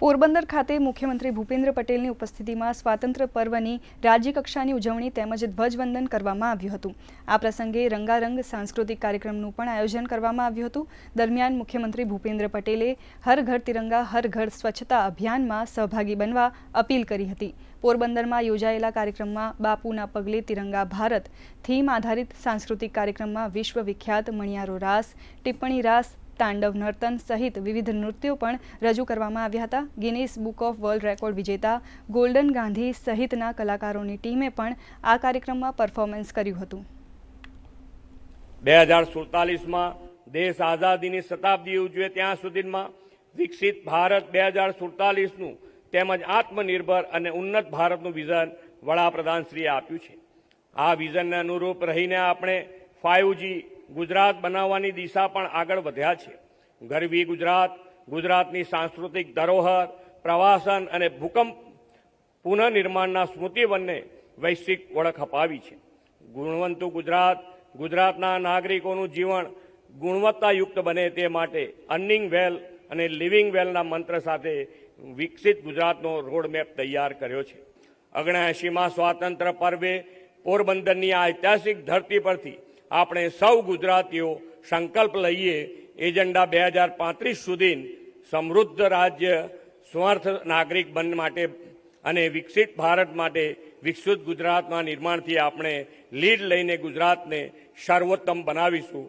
પોરબંદર ખાતે મુખ્યમંત્રી ભૂપેન્દ્ર પટેલની ઉપસ્થિતિમાં સ્વાતંત્ર્ય પર્વની રાજ્યકક્ષાની ઉજવણી તેમજ ધ્વજવંદન કરવામાં આવ્યું હતું. આ પ્રસંગે રંગારંગ સાંસ્કૃતિક કાર્યક્રમનું પણ આયોજન કરવામાં આવ્યું હતું. દરમિયાન મુખ્યમંત્રી ભૂપેન્દ્ર પટેલે હર ઘર તિરંગા, હર ઘર સ્વચ્છતા અભિયાનમાં સહભાગી બનવા અપીલ કરી હતી. પોરબંદરમાં યોજાયેલા કાર્યક્રમમાં બાપુના પગલે તિરંગા ભારત, થીમ આધારિત સાંસ્કૃતિક કાર્યક્રમમાં વિશ્વ વિખ્યાત મણિયારો રાસ, ટિપ્પણી રાસ તાંડવ નર્તન સહિત વિવિધ નૃત્યો પણ રજૂ કરવામાં આવ્યા હતા. Guinness book of world record વિજેતા ગોલ્ડન ગાંધી સહિતના કલાકારોની ટીમે પણ આ કાર્યક્રમમાં પરફોર્મન્સ કર્યું હતું. બે હજાર સુડતાલીસમાં દેશ આઝાદીની શતાબ્દી ઉજવે ત્યાં સુધીમાં વિકસિત ભારત બે હજાર સુડતાલીસનું તેમજ આત્મનિર્ભર અને ઉન્નત ભારતનું વિઝન વડાપ્રધાનશ્રીએ આપ્યું છે. આ વિઝનને અનુરૂપ રહીને આપણે ફાઇવ ગુજરાત બનાવવાની દિશા પણ આગળ વધ્યા છે. ગરવી ગુજરાત, ગુજરાતની સાંસ્કૃતિક ધરોહર, પ્રવાસન અને ભૂકંપ પુનઃનિર્માણના સ્મૃતિવનને વૈશ્વિક ઓળખ અપાવી છે. ગુણવંતુ ગુજરાત, ગુજરાતના નાગરિકોનું જીવન ગુણવત્તાયુક્ત બને તે માટે અર્નિંગ વેલ અને લિવિંગ વેલના મંત્ર સાથે વિકસિત ગુજરાતનો રોડમેપ તૈયાર કર્યો છે. અગણાએંશીમાં સ્વાતંત્ર્ય પર્વે પોરબંદરની આ ઐતિહાસિક ધરતી પરથી આપણે સૌ ગુજરાતીઓ સંકલ્પ લઈએ એજન્ડા બે હજાર પાંત્રીસ સુધી સમૃદ્ધ રાજ્ય, સ્વાર્થ નાગરિક બન માટે અને વિકસિત ભારત માટે વિકસિત ગુજરાતના નિર્માણથી આપણે લીડ લઈને ગુજરાતને સર્વોત્તમ બનાવીશું.